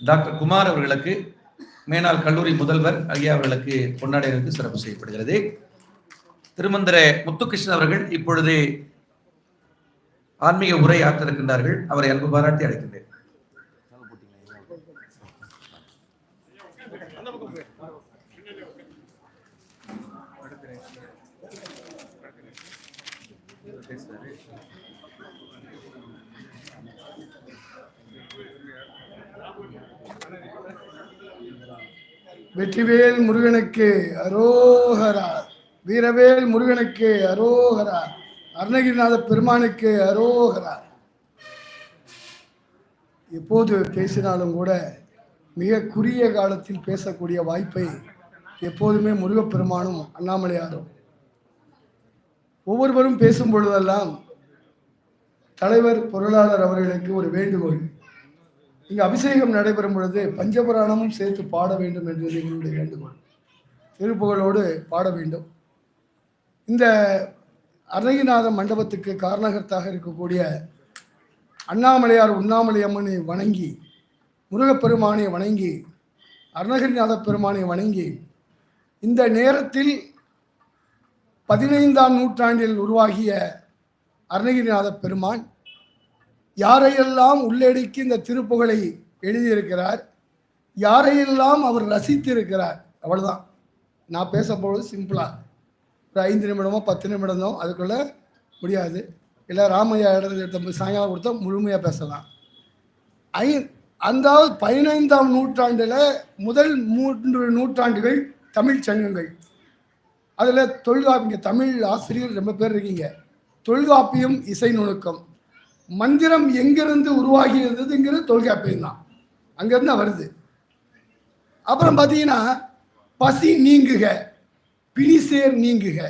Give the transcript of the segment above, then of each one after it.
Doctor Kumar அவர்களுக்கு மேனாள் கல்லூரி முதல்வர் ஐயா அவர்களுக்கு கொண்டாடுவதற்கு சிறப்பு செய்யப்படுகிறது. திருமந்திர முத்துகிருஷ்ணன் அவர்கள் இப்பொழுது ஆன்மீக உரை ஆற்றிருக்கின்றார்கள். அவரை அன்பு பாராட்டி அழைக்கின்றேன். வெற்றிவேல் முருகனுக்கு அரோகரா. வீரவேல் முருகனுக்கு அரோகரா. அருணகிரிநாத பெருமானுக்கு அரோகரா. எப்போது பேசினாலும் கூட மிக குறுகிய காலத்தில் பேசக்கூடிய வாய்ப்பை எப்போதுமே முருகப்பெருமானும் அண்ணாமலையாரும் ஒவ்வொருவரும் பேசும் பொழுதெல்லாம் தலைவர் பொருளாளர் அவர்களுக்கு ஒரு வேண்டுகோள். இங்கு அபிஷேகம் நடைபெறும் பொழுது பஞ்சபுராணமும் சேர்த்து பாட வேண்டும் என்பது எங்களுடைய வேண்டுகோள். திருப்புகளோடு பாட வேண்டும். இந்த அருணகிநாத மண்டபத்துக்கு காரணகர்த்தாக இருக்கக்கூடிய அண்ணாமலையார் உண்ணாமலை அம்மனை வணங்கி முருகப்பெருமானை வணங்கி அருணகிரிநாத பெருமானை வணங்கி இந்த நேரத்தில் பதினைந்தாம் நூற்றாண்டில் உருவாகிய அருணகிரிநாத பெருமான் யாரையெல்லாம் உள்ளடக்கி இந்த திருப்புகழை எழுதியிருக்கிறார் யாரையெல்லாம் அவர் ரசித்திருக்கிறார் அவ்வளோதான் நான் பேசப்போவது சிம்பிளாக ஒரு ஐந்து நிமிடமோ பத்து நிமிடமோ அதுக்குள்ளே முடியாது. இல்லை ராமையா இடத்துல சாயங்காலம் கொடுத்தா முழுமையாக பேசலாம். ஐ அந்த பதினைந்தாம் நூற்றாண்டில் முதல் மூன்று நூற்றாண்டுகள் தமிழ் சங்கங்கள். அதில் தொல்காப்பிங்க தமிழ் ஆசிரியர் ரொம்ப பேர் இருக்கீங்க. தொல்காப்பியம் இசை நுணுக்கம். மந்திரம் எங்கிருந்து இருந்ததுங்கிறது தொல்காப்பியம் தான். அங்கேருந்து தான் வருது. அப்புறம் பார்த்தீங்கன்னா பசி நீங்குக பிணிசேர் நீங்குக.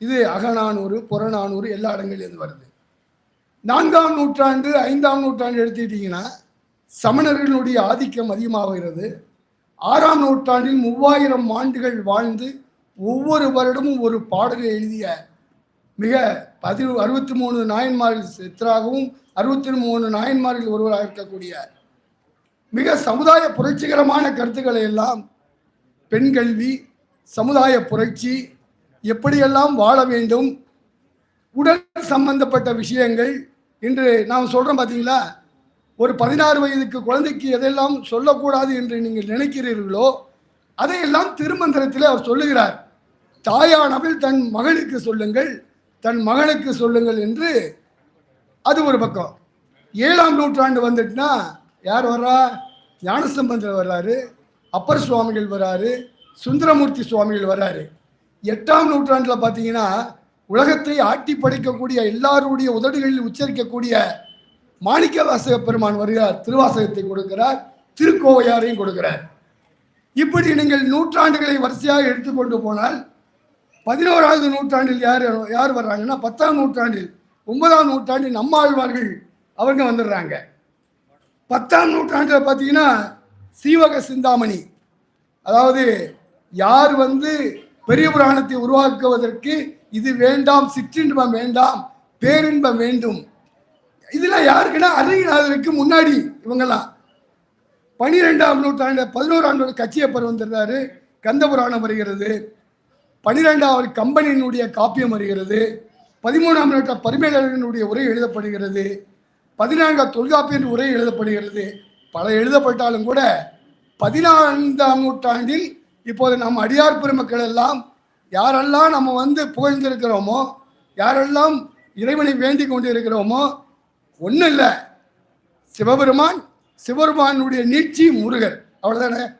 இது அகநானூறு புறநானூறு எல்லா இடங்கள்லேருந்து வருது. நான்காம் நூற்றாண்டு ஐந்தாம் நூற்றாண்டு எடுத்துக்கிட்டிங்கன்னா சமணர்களுடைய ஆதிக்கம் அதிகமாகிறது. ஆறாம் நூற்றாண்டில் மூவாயிரம் ஆண்டுகள் வாழ்ந்து ஒவ்வொரு வருடமும் ஒரு பாடலை எழுதிய மிக பதி அறுபத்தி மூணு நாயன்மாரில் சித்தராகவும் அறுபத்தி மூணு நாயன்மாரில் ஒருவராக இருக்கக்கூடிய மிக சமுதாய புரட்சிகரமான கருத்துக்களை எல்லாம் பெண் கல்வி சமுதாய புரட்சி எப்படியெல்லாம் வாழ வேண்டும் உடல் சம்பந்தப்பட்ட விஷயங்கள் இன்று நாம் சொல்கிறோம் பார்த்தீங்களா ஒரு பதினாறு வயதுக்கு குழந்தைக்கு எதெல்லாம் சொல்லக்கூடாது என்று நீங்கள் நினைக்கிறீர்களோ அதையெல்லாம் திருமந்திரத்தில் அவர் சொல்லுகிறார். தாயானவில் தன் மகளுக்கு சொல்லுங்கள் தன் மகனுக்கு சொல்லுங்கள் என்று அது ஒரு பக்கம். ஏழாம் நூற்றாண்டு வந்துட்டுனா யார் வர்றா? ஞானசம்பந்தர் வர்றாரு அப்பர் சுவாமிகள் வர்றாரு சுந்தரமூர்த்தி சுவாமிகள் வர்றாரு. எட்டாம் நூற்றாண்டில் பார்த்தீங்கன்னா உலகத்தை ஆட்டி படைக்கக்கூடிய எல்லாருடைய உதடுகளில் உச்சரிக்கக்கூடிய மாணிக்க வாசக பெருமான் வருகிறார் திருவாசகத்தை கொடுக்கிறார் திருக்கோவையாரையும் கொடுக்கிறார். இப்படி நீங்கள் நூற்றாண்டுகளை வரிசையாக எடுத்துக்கொண்டு போனால் பதினோராவது நூற்றாண்டில் யார் யார் வர்றாங்கன்னா பத்தாம் நூற்றாண்டில் ஒன்பதாம் நூற்றாண்டில் நம்மாழ்வார்கள் அவங்க வந்துடுறாங்க. பத்தாம் நூற்றாண்டில் பார்த்தீங்கன்னா சீவக சிந்தாமணி. அதாவது யார் வந்து பெரிய புராணத்தை உருவாக்குவதற்கு இது வேண்டாம் சிற்றின்பம் வேண்டாம் பேரின்பம் வேண்டும். இதெல்லாம் யாருக்குன்னா அருகிநாதருக்கு முன்னாடி இவங்கெல்லாம். பனிரெண்டாம் நூற்றாண்டு பதினோராண்டு நூறு கச்சியப்பர் வந்துடுறாரு கந்த புராணம் வருகிறது. பனிரெண்டாவது கம்பனியினுடைய காப்பியம் வருகிறது. பதிமூணாம் நூற்ற பரிமேலனுடைய உரை எழுதப்படுகிறது. பதினான்காம் தொல்காப்பியின் உரை எழுதப்படுகிறது. பல எழுதப்பட்டாலும் கூட பதினான்காம் நூற்றாண்டில் இப்போது நம் அடியார் பெருமக்கள் எல்லாம் யாரெல்லாம் நம்ம வந்து புகழ்ந்திருக்கிறோமோ யாரெல்லாம் இறைவனை வேண்டிக் கொண்டு இருக்கிறோமோ ஒன்றும் இல்லை. சிவபெருமான் சிவபெருமானுடைய நீட்சி முருகர். அவ்வளோதானே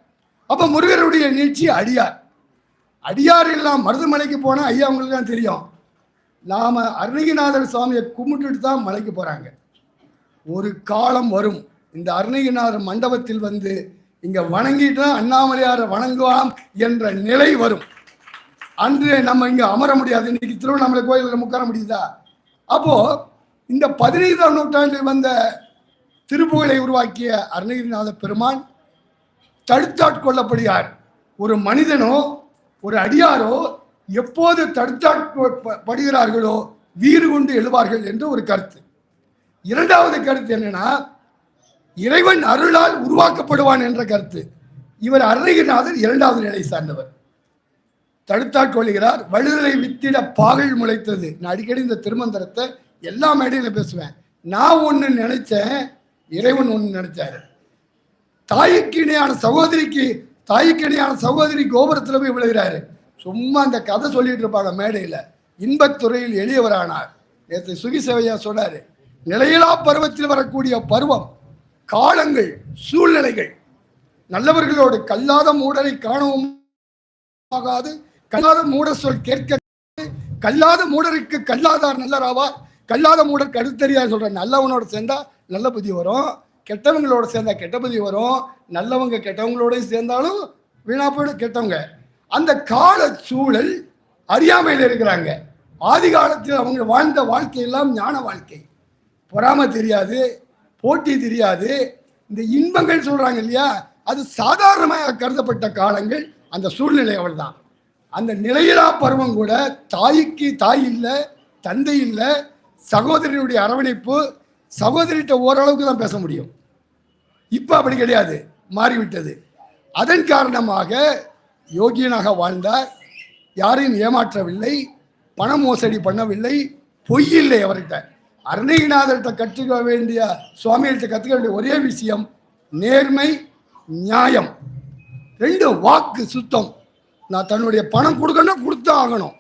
அப்போ முருகருடைய நீட்சி அடியார். அடியார் எல்லாம் மருதமலைக்கு போனால் ஐயா அவங்களுக்கு தான் தெரியும். நாம் அருணகிநாதர் சுவாமியை கும்பிட்டுட்டு தான் மலைக்கு போகிறாங்க ஒரு காலம் வரும். இந்த அருணகிநாதர் மண்டபத்தில் வந்து இங்கே வணங்கிட்டு தான் அண்ணாமலையாரை வணங்குவாம் என்ற நிலை வரும். அன்று நம்ம இங்கே அமர முடியாது. இன்னைக்கு திருவண்ணாமலை கோயிலில் உட்கார முடியுதா? அப்போது இந்த பதினைந்தாம் நூற்றாண்டில் வந்த திருப்புகளை உருவாக்கிய அருணகிரிநாத பெருமான் தடுத்தாட்கொள்ளப்படுகிறார் ஒரு மனிதனோ ஒரு அடியாரோ எப்போது தடுத்தாட்படுகிறார்களோ வீறு கொண்டு எழுவார்கள் என்று ஒரு கருத்து. இரண்டாவது கருத்து என்னன்னா இறைவன் அருளால் உருவாக்கப்படுவான் என்ற கருத்து. இவர் அருணகிரிநாதர் இரண்டாவது நிலை சார்ந்தவர். தடுத்தாட் கொள்கிறார் வழுதலை வித்திட பாகல் முளைத்தது. நான் அடிக்கடி இந்த திருமந்திரத்தை எல்லா மேடையில பேசுவேன். நான் ஒன்று நினைச்சேன் இறைவன் ஒன்று நினைச்சாரு. தாய்க்கு இணையான சகோதரிக்கு தாய்க்கணியான சகோதரி கோபுரத்தில் போய் விழுகிறாரு. சும்மா அந்த கதை சொல்லிட்டு இருப்பாங்க மேடையில். இன்பத்துறையில் எளியவரானார். நேற்று சுகி சேவையா சொன்னாரு. நிலையிலா பருவத்தில் வரக்கூடிய பருவம் காலங்கள் சூழ்நிலைகள். நல்லவர்களோடு கல்லாத மூடரை காணவும் ஆகாது. கல்லாத மூட சொல் கேட்க கல்லாத மூடருக்கு கல்லாதார் நல்லராவார் கல்லாத மூடருக்கு அடுத்தறியார் சொல்ற நல்லவனோட சேர்ந்தா நல்ல புத்தி வரும். கெட்டவங்களோட சேர்ந்தா கெட்ட புத்தி வரும் நல்லவங்க கெட்டவங்களோடையும் சேர்ந்தாலும் வீணா போயிடும் கெட்டவங்க. அந்த கால சூழல் அறியாமையில் இருக்கிறாங்க. ஆதி காலத்தில் அவங்க வாழ்ந்த வாழ்க்கை எல்லாம் ஞான வாழ்க்கை. பொறாமை தெரியாது போட்டி தெரியாது. இந்த இன்பங்கள் சொல்கிறாங்க இல்லையா? அது சாதாரணமாக கருதப்பட்ட காலங்கள். அந்த சூழ்நிலை அவள்தான். அந்த நிலையிலா பருவம் கூட தாய்க்கு தாய் இல்லை தந்தை இல்லை சகோதரனுடைய அரவணைப்பு சகோதரிகிட்ட ஓரளவுக்கு தான் பேச முடியும். இப்போ அப்படி கிடையாது. மாறிவிட்டது. அதன் காரணமாக யோகியனாக வாழ்ந்தார். யாரையும் ஏமாற்றவில்லை. பண மோசடி பண்ணவில்லை. பொய் இல்லை அவர்கிட்ட. அருணகிநாதர்கிட்ட கற்றுக்க வேண்டிய சுவாமிகிட்ட கற்றுக்க வேண்டிய ஒரே விஷயம் நேர்மை நியாயம். ரெண்டு வாக்கு சுத்தம். நான் தன்னுடைய பணம் கொடுக்கணும் கொடுத்து ஆகணும்.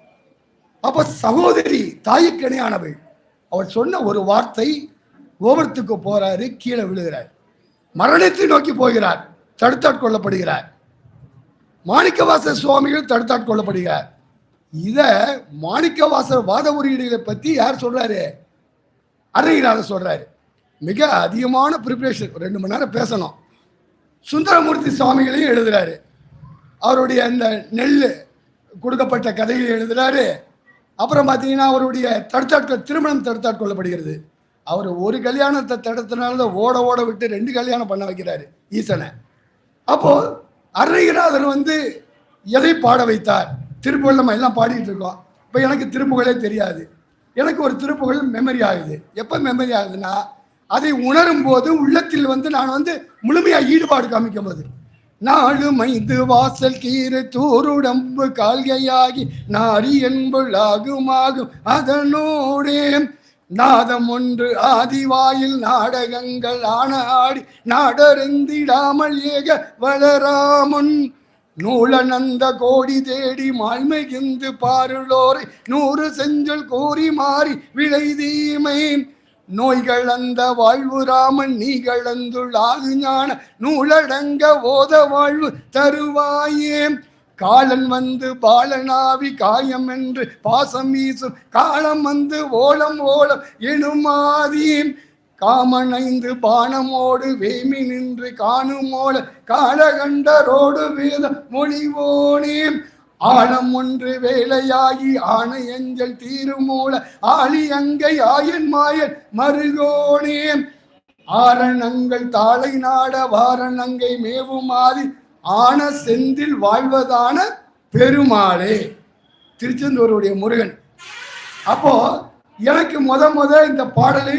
அப்போ சகோதரி தாய்க்கு அவர் சொன்ன ஒரு வார்த்தை கோபுரத்துக்கு போறாரு கீழே விழுகிறார். மரணத்தை நோக்கி போகிறார் தடுத்தாட்கொள்ளப்படுகிறார் மாணிக்கவாச சுவாமிகள் தடுத்தாட்கொள்ளப்படுகிறார் இத மாணிக்கவாசர் வாத உரியடிகளை பத்தி யார் சொல்றாரு? அருணகிரிநாதர் சொல்றாரு. மிக அதிகமான ப்ரிப்பரேஷன் ரெண்டு மணி நேரம் பேசணும். சுந்தரமூர்த்தி சுவாமிகளையும் எழுதுறாரு. அவருடைய அந்த நெல் கொடுக்கப்பட்ட கதையை எழுதுறாரு. அப்புறம் பார்த்தீங்கன்னா அவருடைய தடுத்தாட்கள் திருமணம் தடுத்தாட்கொள்ளப்படுகிறது அவர் ஒரு கல்யாணத்தை தடுத்தனால தான் ஓட ஓட விட்டு ரெண்டு கல்யாணம் பண்ண வைக்கிறாரு ஈசனை. அப்போ அருணகிரிநாதர் வந்து எதை பாட வைத்தார்? திருப்புகள் நம்ம எல்லாம் பாடிட்டு இருக்கோம். இப்போ எனக்கு திருப்புகளே தெரியாது. எனக்கு ஒரு திருப்புகள் மெமரி ஆகுது. எப்போ மெமரி ஆகுதுன்னா அதை உணரும் போது உள்ளத்தில் வந்து நான் வந்து முழுமையாக ஈடுபாடு காமிக்கும் போது. நாடு மைந்து வாசல் கீரை தூருடம்பு கால்கையாகி நாரி என்புளாகுமாகும் அதனோடே நாதம் ஒன்று ஆதிவாயில் நாடகங்கள் ஆன ஆடி நாடறிந்திடாமல் ஏக வளராமன். நூலனந்த கோடி தேடி மால்மிகுந்து பாருளோரை நூறு செஞ்சல் கூறி மாறி விளைதீமை நோய்கள் அந்த வாழ்வு ராமன் நீ கலந்துள்ளாகு ஞான நூலடங்க ஓத வாழ்வு தருவாயே காலன் வந்து பாலனாவி காயம் என்று பாசம் வீசும். காலம் வந்து ஓலம் ஓலம் எனுமாதீம் காமனைந்து பானமோடு வேமி நின்று காணுமோல காலகண்டரோடு வேத மொழிவோனேன் ஆழம் ஒன்று வேலையாகி ஆணை அஞ்சல் தீருமூல ஆளி அங்கை ஆயன் மாயன் மருகோனேன் ஆரணங்கள் தாளை நாட வாரணங்கை மேவுமாறி ஆன செந்தில் வாழ்வதான பெருமாளே. திருச்செந்தூருடைய முருகன். அப்போ எனக்கு முத முத இந்த பாடலை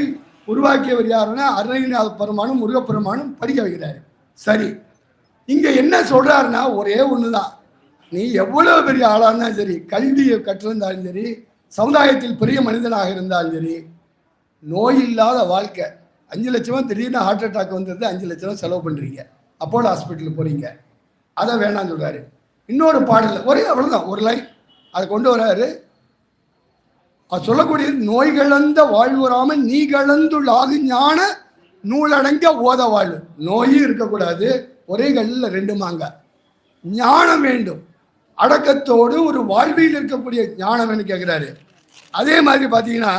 உருவாக்கியவர் யாருன்னா அருணகிரிநாத பெருமானும் முருகப்பெருமானும் படிக்க வைக்கிறாரு. சரி இங்க என்ன சொல்றாருன்னா ஒரே ஒண்ணுதான். நீ எவ்வளவு பெரிய ஆளா இருந்தாலும் சரி கல்வியை கற்றிருந்தாலும் சரி சமுதாயத்தில் பெரிய மனிதனாக இருந்தாலும் சரி நோய் இல்லாத வாழ்க்கை. அஞ்சு லட்சமா திடீர்னு ஹார்ட் அட்டாக் வந்தது அஞ்சு லட்சம் செலவு பண்றீங்க. அப்போலோ ஹாஸ்பிட்டலுக்கு போறீங்க. அதை வேணாம்னு சொல்கிறாரு இன்னொரு பாடல் ஒரே அவ்வளோதான் ஒரு லைன் அதை கொண்டு வர்றாரு அது சொல்லக்கூடிய நோய்களந்த வாழ்வுறாம நீ கலந்துள்ளாகு ஞான நூலடங்க ஓத வாழ்வு. நோயும் இருக்கக்கூடாது. ஒரே கல்லில் ரெண்டு மாங்க. ஞானம் வேண்டும். அடக்கத்தோடு ஒரு வாழ்வில் இருக்கக்கூடிய ஞானம் என்று கேட்குறாரு அதே மாதிரி பார்த்தீங்கன்னா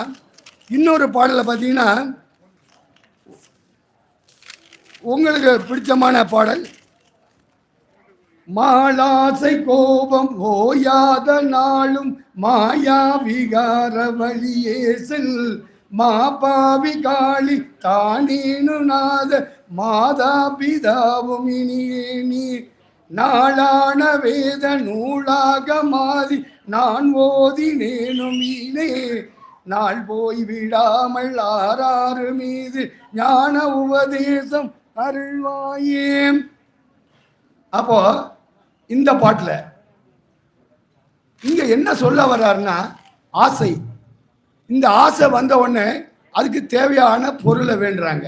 இன்னொரு பாடலை பார்த்தீங்கன்னா உங்களுக்கு பிடிச்சமான பாடல் மாலாசை கோபம் ஓயாத நாளும் மாயா விகார வழியே செல். மாபாவி காளி தானேனு நாத மாதா பிதாவும் இனியே நீ நாளான வேத நூலாக மாறி நான் ஓதினேனும் இனே நாள் போய் விடாமல் ஆறாறு மீது ஞான உபதேசம் அருள்வாயே அப்போ இந்த பாட்டில் இங்க என்ன சொல்ல வர்றாருன்னா ஆசை. இந்த ஆசை வந்த உடனே அதுக்கு தேவையான பொருளை வேண்டுறாங்க.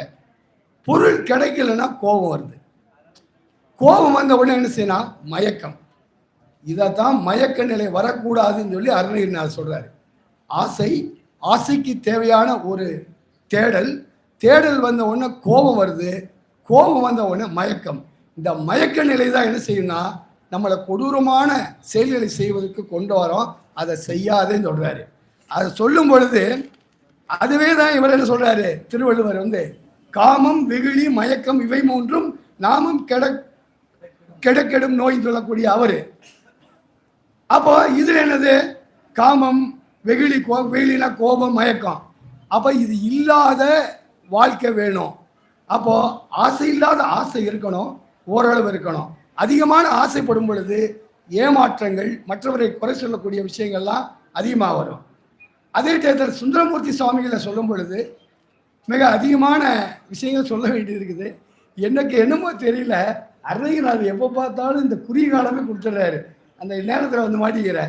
பொருள் கிடைக்கலன்னா கோபம் வருது. கோபம் வந்த உடனே என்ன செய்யணும் மயக்கம். இதைத்தான் மயக்க நிலை வரக்கூடாதுன்னு சொல்லி அருணகிரிநாதர் சொல்றாரு. ஆசை ஆசைக்கு தேவையான ஒரு தேடல். தேடல் வந்த உடனே கோபம் வருது. கோபம் வந்த உடனே மயக்கம். இந்த மயக்க நிலை தான் என்ன செய்யணும்னா நம்மளை கொடூரமான செயல்களை செய்வதற்கு கொண்டு வரோம். அதை செய்யாதேன்னு சொல்கிறாரு அதை சொல்லும் பொழுது அதுவே தான் இவர் என்ன சொல்கிறாரு திருவள்ளுவர் வந்து காமம் வெகுளி மயக்கம் இவை மூன்றும் நாமும் கெட கெடக்கெடும் நோய் சொல்லக்கூடிய அவர். அப்போ இதில் என்னது? காமம் வெகுளி கோ வெகுளினா கோபம் மயக்கம். அப்போ இது இல்லாத வாழ்க்கை வேணும். அப்போது ஆசை இல்லாத ஆசை இருக்கணும். ஓரளவு இருக்கணும். அதிகமான ஆசைப்படும் பொழுது ஏமாற்றங்கள் மற்றவரை குறை சொல்லக்கூடிய விஷயங்கள்லாம் அதிகமாக வரும். அதே டயத்தில் சுந்தரமூர்த்தி சுவாமிகளை சொல்லும் பொழுது மிக அதிகமான விஷயங்கள் சொல்ல வேண்டியது இருக்குது. எனக்கு என்னமோ தெரியல. அருணகிரிநாதர் எப்போ பார்த்தாலும் இந்த குறுகிய காலமே கொடுத்துட்றாரு. அந்த நேரத்தில் வந்து மாட்டிக்கிற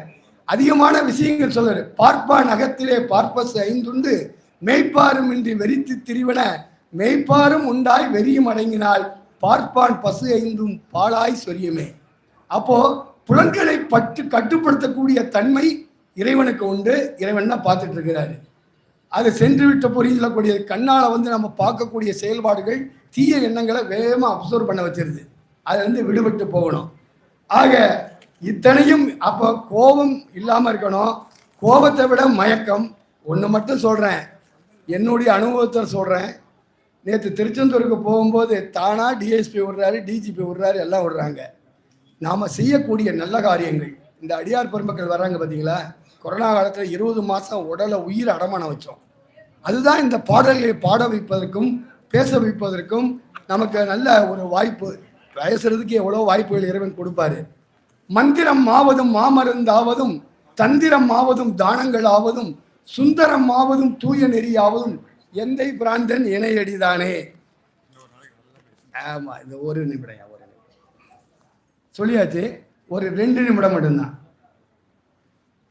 அதிகமான விஷயங்கள் சொல்றாரு. பார்ப்பான் அகத்திலே பார்ப்பஸ் ஐந்துண்டு மெய்ப்பாரும் இன்றி வெறித்து திரிவன மெய்ப்பாரும் உண்டாய் வெறியும் அடங்கினால் பார்ப்பான் பசு ஐந்தும் பாலாய் சொரியுமே. அப்போ புலன்களை பட்டு கட்டுப்படுத்தக்கூடிய தன்மை இறைவனுக்கு உண்டு. இறைவன் தான் பார்த்துட்டு இருக்கிறாரு. அது சென்று விட்ட பொறின்னு கண்ணால் வந்து நம்ம பார்க்கக்கூடிய செயல்பாடுகள் தீய எண்ணங்களை வேகமாக அப்சர்வ் பண்ண வச்சிருது. அது வந்து விடுபட்டு போகணும். ஆக இத்தனையும் அப்போ கோபம் இல்லாமல் இருக்கணும். கோபத்தை விட மயக்கம். ஒன்று மட்டும் சொல்கிறேன் என்னுடைய அனுபவத்தை சொல்கிறேன் நேற்று திருச்செந்தூருக்கு போகும்போது தானா டிஎஸ்பி விடுறாரு டிஜிபி விடுறாரு எல்லாம் விடுறாங்க நாம் செய்யக்கூடிய நல்ல காரியங்கள். இந்த அடியார் பெருமக்கள் வர்றாங்க பார்த்தீங்களா கொரோனா காலத்தில் இருபது மாதம் உடலை உயிர் அடமானம் வச்சோம். அதுதான் இந்த பாடல்களை பாட வைப்பதற்கும் பேச வைப்பதற்கும் நமக்கு நல்ல ஒரு வாய்ப்பு. பேசுறதுக்கு எவ்வளோ வாய்ப்புகள் இறைவன் கொடுப்பாரு. மந்திரம் ஆவதும் மாமருந்தாவதும் தந்திரம் ஆவதும் தானங்கள் ஆவதும் சுந்தரம் ஆவதும் தூய நெறியாவதும் எந்தை பிராந்தன் இணையடிதானே? ஆமா இது ஒரு நிமிடம் ஒரு நிமிடம். சொல்லியாச்சு ஒரு ரெண்டு நிமிடம் மட்டும்தான்.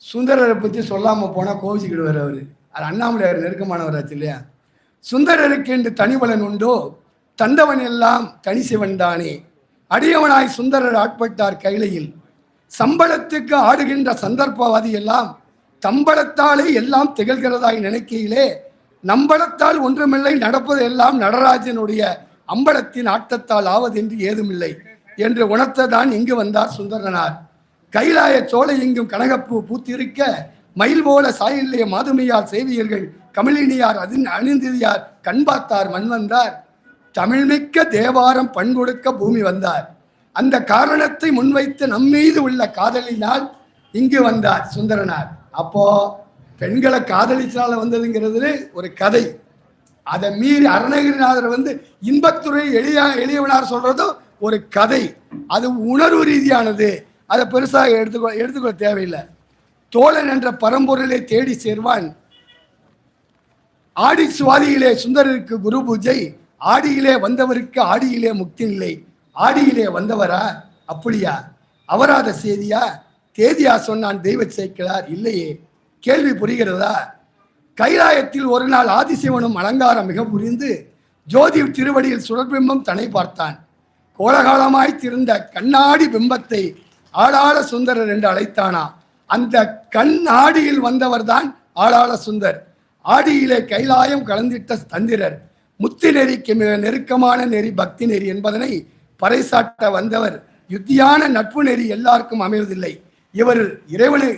சுந்தரரை பற்றி சொல்லாமல் போனால் கோவிச்சுக்கிடுவார் அவர். அது அண்ணாமலையார் நெருக்கமானவராச்சு இல்லையா? சுந்தரருக்கு என்று தனிபலன் உண்டோ? தந்தவன் எல்லாம் தனிசிவன் தானே. அடியவனாய் சுந்தரர் ஆட்பட்டார் கைலையில். சம்பளத்துக்கு ஆடுகின்ற சந்தர்ப்பவாதி எல்லாம் தம்பளத்தாலே எல்லாம் திகழ்கிறதாய் நினைக்கையிலே நம்பளத்தால் ஒன்றுமில்லை நடப்பது எல்லாம் நடராஜனுடைய அம்பலத்தின் ஆட்டத்தால் ஆவதென்று ஏதுமில்லை என்று உணர்த்ததான் இங்கு வந்தார் சுந்தரனார். கைலாய சோலை இங்கும் கனகப்பூ பூத்திருக்க மயில் போல சாயில்லைய மாதுமையார் சேவியர்கள் கமலினியார் அதின் அணிந்தியார் கண் பார்த்தார் மண் வந்தார். தமிழ்மிக்க தேவாரம் பண்கொடுக்க பூமி வந்தார். அந்த காரணத்தை முன்வைத்து நம்மீது உள்ள காதலினால் இங்கு வந்தார் சுந்தரனார். அப்போ பெண்களை காதலிச்சனால வந்ததுங்கிறது ஒரு கதை. அதை மீறி அருணகிரிநாதர் வந்து இன்பத்துறை எளிய எளியவனார் சொல்றதும் ஒரு கதை. அது உணர்வு ரீதியானது. அதை பெருசாக எடுத்துக்கொ எடுத்துக்கொள்ள தேவையில்லை. தோழன் என்ற பரம்பொருளை தேடி சேர்வான். ஆடி சுவாதியிலே சுந்தரருக்கு குரு பூஜை. ஆடியிலே வந்தவருக்கு ஆடியிலே முக்தி இல்லை ஆடியிலே வந்தவரா? அப்படியா? அவராத செய்தியா தேதியா சொன்னான் தெய்வ சேர்க்கிறார் இல்லையே. கேள்வி புரிகிறதா கைலாயத்தில் ஒரு நாள் ஆதிசிவனும் அலங்காரம் மிக புரிந்து ஜோதி திருவடியில் சுடர்பிம்பம் தனை பார்த்தான். கோலகாலமாய் திருந்த கண்ணாடி பிம்பத்தை ஆளாள சுந்தரர் என்று அழைத்தானா? அந்த கண் ஆடியில் வந்தவர்தான் ஆளாள சுந்தர். ஆடியிலே கைலாயம் கலந்திட்ட தந்திரர். முத்தி நெறிக்கு மிக நெருக்கமான நெறி பக்தி நெறி என்பதனை பறைசாட்ட வந்தவர். யுத்தியான நட்பு நெறி எல்லாருக்கும் அமைவதில்லை. இவர் இறைவனு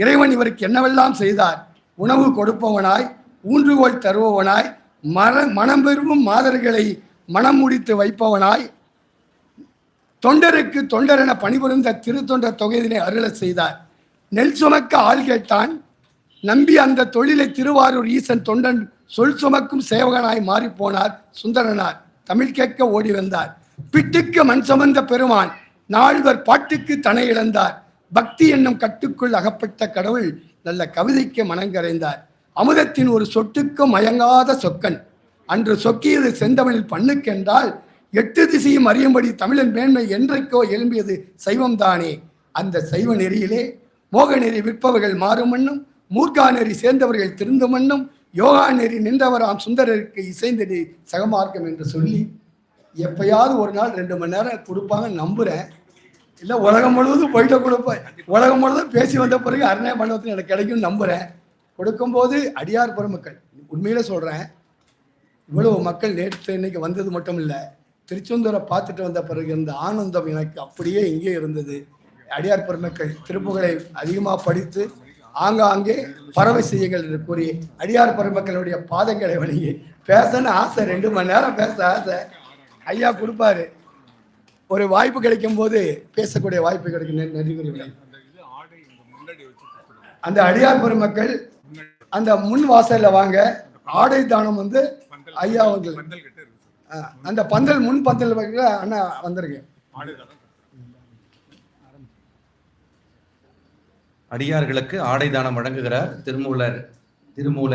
இறைவன் இவருக்கு என்னவெல்லாம் செய்தார்? உணவு கொடுப்பவனாய் ஊன்றுகோல் தருபவனாய் மர மனம் விரும்பும் மாதர்களை மனம் முடித்து வைப்பவனாய் தொண்டருக்கு தொண்டரென பணிபுரிந்த திருத்தொண்டர் தொகையினை அருளச் செய்தார். நெல் சுமக்க ஆள் கேட்டான். நம்பி அந்த தொழிலை திருவாரூர் ஈசன் தொண்டன் சொல் சுமக்கும் சேவகனாய் மாறிப்போனார் சுந்தரனார். தமிழ் கேட்க ஓடி வந்தார். பிட்டுக்கு மண் சுமந்த பெருமான் நால்வர் பாட்டுக்கு தனை இழந்தார். பக்தி என்னும் கட்டுக்குள் அகப்பட்ட கடவுள் நல்ல கவிதைக்கு மனங்கரைந்தார் அமுதத்தின் ஒரு சொட்டுக்கு மயங்காத சொக்கன். அன்று சொக்கியது செந்தமிழில் பண்ணுக்கென்றால் எட்டு திசையும் அறியும்படி தமிழன் மேன்மை என்றைக்கோ எழும்பியது சைவம்தானே. அந்த சைவ நெறியிலே மோக நெறி விற்பவர்கள் மாறும் மண்ணும் மூர்க்கா நெறி சேர்ந்தவர்கள் திருந்துமண்ணும் யோகா நெறி நின்றவராம் சுந்தரருக்கு இசைந்தது சகமார்க்கம் என்று சொல்லி எப்பயாவது ஒரு நாள் ரெண்டு மணி நேரம் கொடுப்பாங்க நம்புகிறேன் இல்லை உலகம் முழுவதும் போயிட்ட கொடுப்பேன் உலகம் முழுவதும் பேசி வந்த பிறகு அருணய மண்டபத்தில் எனக்கு கிடைக்கும் நம்புகிறேன் கொடுக்கும்போது அடியார் பெருமக்கள் உண்மையில சொல்கிறேன் இவ்வளவு மக்கள் நேற்று இன்னைக்கு வந்தது மட்டும் இல்லை திருச்செந்தூரை பார்த்துட்டு வந்த பிறகு இருந்த ஆனந்தம் எனக்கு அப்படியே இங்கே இருந்தது. அடியார் பெருமக்கள் திருப்புகளை அதிகமாக படித்து ஆங்காங்கே பறவை செய்யுங்கள் என்று கூறி அடியார் பெருமக்களுடைய பாதங்களை வணங்கி பேசன்னு ஆசை ரெண்டு மணி நேரம் பேச ஆசை. ஐயா கொடுப்பாரு. ஒரு வாய்ப்பு கிடைக்கும் போது பேசக்கூடிய வாய்ப்பு கிடைக்கும். நன்றி- நன்றி அந்த அடியார் பெருமக்கள் அந்த முன் வாசல்ல வாங்க. ஆடை தானம் வந்து ஐயா அவர்கள். அந்த பந்தல் முன் பந்தல் வைக்க அண்ணா வந்திருக்கு அடியார்களுக்கு ஆடை தானம் வழங்குகிறார் திருமூலர் திருமூல